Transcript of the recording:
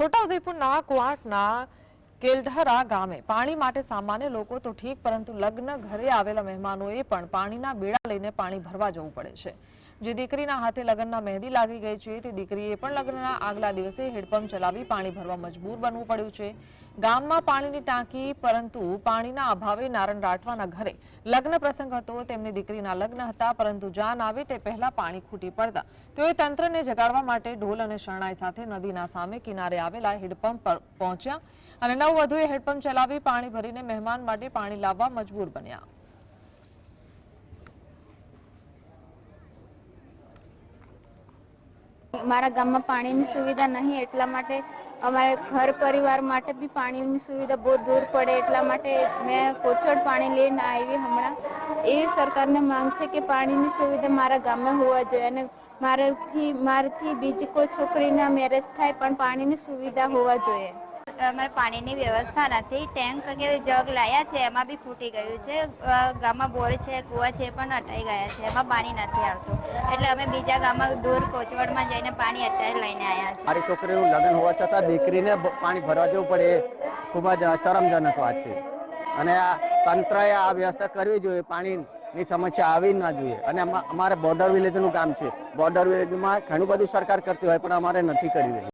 છોટાઉદેપુરના કુવાટના કેલધરા ગામે પાણી માટે સામાન્ય લોકો તો ઠીક, પરંતુ લગ્ન ઘરે આવેલા મહેમાનોએ પણ પાણીના બેડા લઈને પાણી ભરવા જવું પડે છે. જે દીકરીના હાથે લગ્નના મહેંદી લાગી ગઈ છે, તે દીકરીએ પણ લગ્નના આગલા દિવસે હેડપંપ ચલાવી પાણી ભરવા મજબૂર બનવું પડ્યું છે. ગામમાં પાણીની ટાંકી, પરંતુ પાણીના અભાવે નારણ રાઠવાના ઘરે લગ્ન પ્રસંગ હતો, તેમની દીકરીના લગ્ન હતા, પરંતુ જાન આવે તે પહેલા પાણી ખૂટી પડતા. તેઓએ તંત્રને જગાડવા માટે ઢોલ અને શરણાઈ સાથે નદીના સામે કિનારે આવેલા હેડપંપ પર પહોંચ્યા. અને નવ વધુએ હેડપંપ ચલાવી પાણી ભરીને મહેમાન માટે પાણી લાવવા મજબૂર બન્યા. મારા ગામમાં પાણીની સુવિધા નહીં, એટલા માટે અમારે ઘર પરિવાર માટે બી પાણીની સુવિધા બહુ દૂર પડે, એટલા માટે મેં કોચડ પાણી લઈને આવી હમણાં. એ સરકારને માંગ છે કે પાણીની સુવિધા મારા ગામમાં હોવા જોઈએ અને મારાથી મારાથી બીજી કોઈ છોકરીના મેરેજ થાય પણ પાણીની સુવિધા હોવા જોઈએ. અમારે પાણીની વ્યવસ્થા નથી. ટેન્ક કે જગ લાયા છે, એમાં બી ફૂટી ગયું છે. ગામમાં બોર છે, કૂવા છે પણ અટાઈ ગયા છે. એમાં પાણી નથી આવતું. એટલે અમે બીજા ગામમાં દૂર કોચવડમાં જઈને પાણી અત્યારે લઈને આવ્યા છે મારી છોકરીનું લગ્ન હોવા છતાં દીકરીને પાણી ભરવા જવું પડે ખૂબ જ શરમજનક વાત છે. અને આ તંત્રએ આ વ્યવસ્થા કરવી જોઈએ. પાણીની સમસ્યા આવી ના જોઈએ. અને અમારે બોર્ડર વિલેજનું કામ છે. બોર્ડર વિલેજમાં ઘણું બધું સરકાર કરતી હોય પણ અમારે નથી કરી રહી